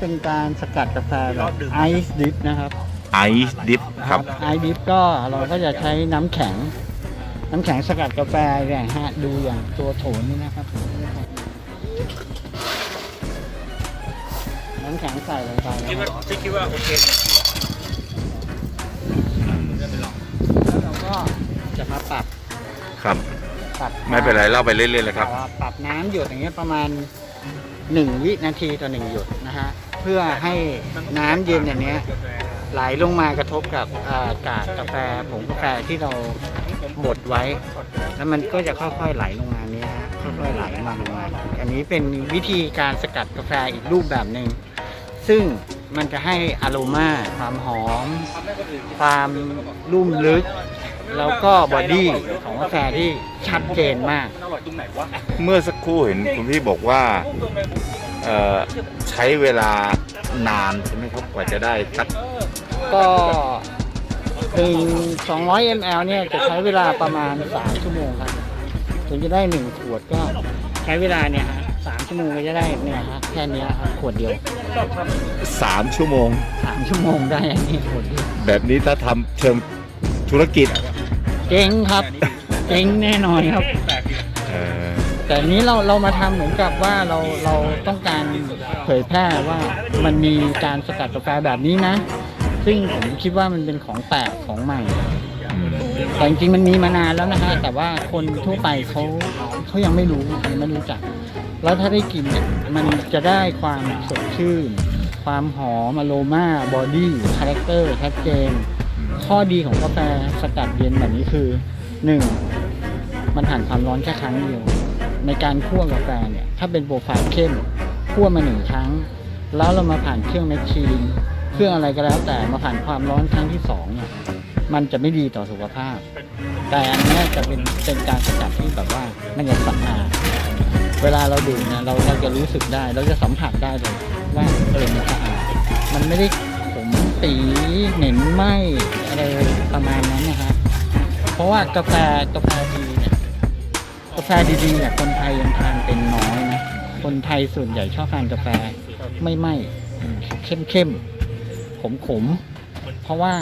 เป็นการสกัดกาแฟแบบไอซ์ดิฟนะครับไอซ์ดิฟครับไอซ์ดิฟก็เราก็จะใช้น้ำแข็ง น้ำแข็งสกัดกาแฟเนี่ยฮะดูอย่างตัวโถนนี่นะครับ น้ำแข็งใส่ลงไปนะคิดคว่ารับพี่คิดว่าโอเคแล้วเราก็จะมาปรับครับปรับไม่เป็นไรเล่าไปเรื่อยๆเลยครับ ปรับน้ำหยดอย่างเงี้ยประมาณ1วินาทีต่อ1หยดนะฮะเพื่อให้น้ำเย็นอย่างเนี้ยไหลลงมากระทบกับอ่ากากกาแฟผงกาแฟที่เราบดไว้ แล้วมันก็จะค่อยๆไหลลงมาเนี้ยฮะค่อยๆไหลมาลงมาอันนี้เป็นวิธีการสกัดกาแฟอีกรูปแบบหนึ่งซึ่งมันจะให้อารมาความหอม ความลุ่มลึก แล้วก็บอดี้ของกาแฟที่ชัดเจนมาก เมื่อสักครู่เห็นคุณพี่บอกว่า ใช้เวลานานใช่ไหมครับกว่าจะได้สักก็ถึง200 ml เนี่ยจะใช้เวลาประมาณ3ชั่วโมงครับถึงจะได้1ขวดก็ใช้เวลาเนี่ยฮะสามชั่วโมงก็จะได้เนี่ยฮะแค่เนี้ยครับขวดเดียว3ชั่วโมง3ชั่วโมงได้อันนี้ขวดเดียวแบบนี้ถ้าทำเชิงธุรกิจ เจ๊งครับ เจ๊งแน่นอนครับเอ่อ แต่อันนี้เราเรามาทำเหมือนกับว่าเราเราต้องการเผยแพร่ว่ามันมีการสกัดกาแฟแบบนี้นะ ซึ่งผมคิดว่ามันเป็นของแปลกของใหม่ แต่จริงๆมันมีมานานแล้วนะฮะแต่ว่าคนทั่วไปเขาเขายังไม่รู้ยังไม่รู้จัก แล้วถ้าได้กินเนี่ยมันจะได้ความสดชื่น ความหอมอโรมาบอดี้คาแรคเตอร์ชัดเจน ข้อดีของกาแฟสกัดเย็นแบบนี้คือหนึ่งมันผ่านความร้อนแค่ครั้งเดียว ในการคั่วกาแฟเนี่ย ถ้าเป็นโปรไฟล์เข้มคั่วมาหนึ่งครั้ง แล้วเรามาผ่านเครื่องแมชชีน เครื่องอะไรก็แล้วแต่มาผ่านความร้อนครั้งที่สองเนี่ยมันจะไม่ดีต่อสุขภาพ แต่อันนี้จะเป็นเป็นการสกัดที่แบบว่ามันจะสะอาดเวลาเราดื่มเนี่ยเราเราจะรู้สึกได้ เราจะสัมผัสได้เลยว่าเออมันสะอาดมันไม่ได้ขมตีเหม็นไหมอะไรประมาณนั้นนะฮะเพราะว่ากาแฟกาแฟดี กาแฟดีๆเนี่ยคนไทยยังทานเป็นน้อยนะ คนไทยส่วนใหญ่ชอบทานกาแฟไม่ไหมเข้มเข้มขมขมๆเพราะว่า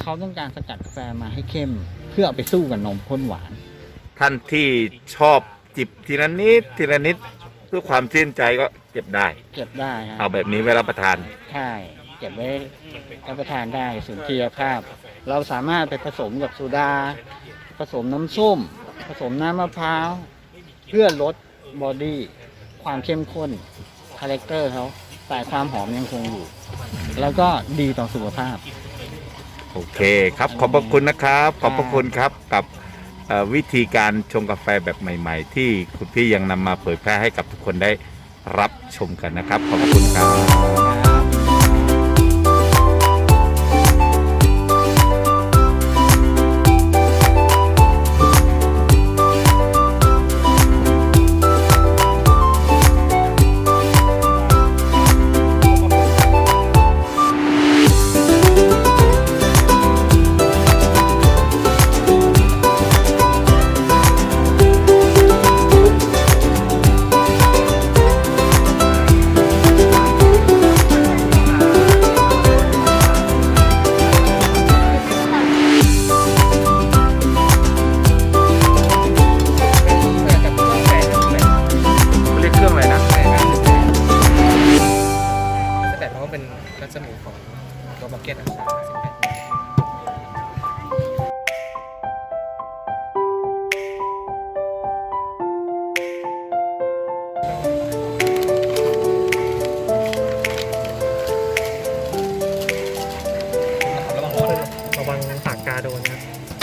เขาต้องการสกัดกาแฟมาให้เข้ม เพื่อเอาไปสู้กับนมข้นหวาน ท่านที่ชอบจิบทีละนิดทีละนิดเพื่อความชื่นใจก็เก็บได้ เก็บได้ฮะเอาแบบนี้ไว้รับประทาน ใช่ เก็บไว้รับประทานได้สุนทรียภาพ เราสามารถไปผสมกับโซดา ผสมน้ำส้ม ผสมน้ำมะพร้าว เพื่อลดบอดี้ความเข้มข้นคาแรคเตอร์เขาแต่ความหอมยังคงอยู่ แล้วก็ดีต่อสุขภาพ โอเคครับ ขอบพระคุณนะครับ ขอบพระคุณครับกับเอ่อวิธีการชงกาแฟแบบใหม่ ๆ ที่คุณพี่ยังนำมาเผยแพร่ให้กับทุกคนได้รับชมกันนะครับ ขอบคุณครับ โดนครับ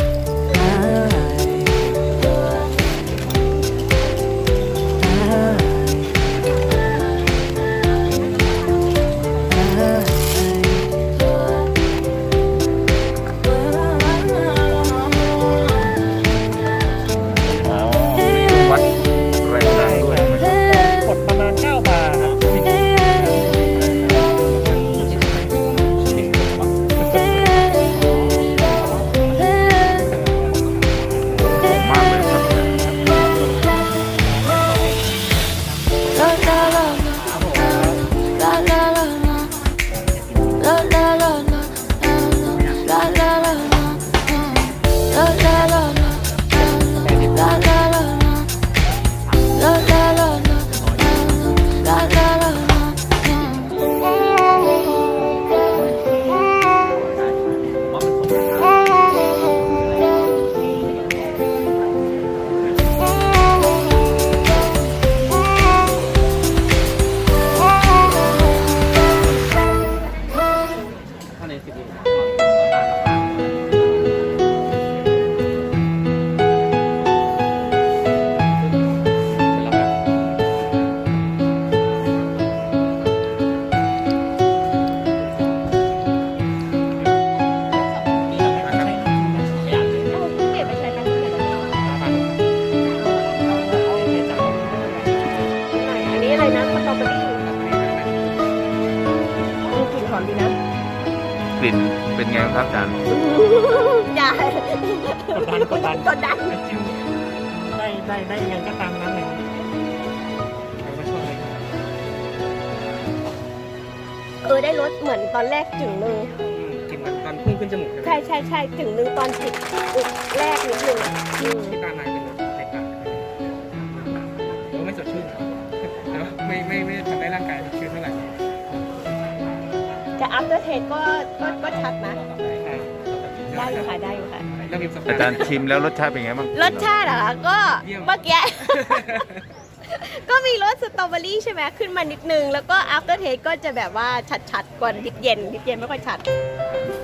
นกดดัน ได้ได้ได้ยังไงก็ตามนั้นเลยเราก็ชอบเลยเออได้รสเหมือนตอนแรกถึงนึง อืมกินมันตอนพุ่งขึ้นจมูกใช่ใช่ใช่ถึงนึงตอนจิบอุดแรกนิดนึงอะอืมที่ตาลายเป็นรสในปากก็ไม่สดชื่นแต่ว่าไม่ไม่ไม่ทำให้ร่างกายสดชื่นเท่าไหร่แต่ after taste ก็ก็ก็ชัดนะใช่ได้อยู่ค่ะได้อยู่ค่ะ แล้วมีประสบอาการจารณ์ย์ชิมแล้วรสชาติเป็นไงบ้างรสชาติเหรอคะก็เยี่ยมเมื่อกี้ ก็มีรสสตรอเบอรี่ใช่ไหมขึ้นมานิดนึง แล้วก็ after taste ก็จะแบบว่าชัดๆกว่าดิบเย็นดิบเย็นไม่ค่อยชัดไม่ใช่ใจ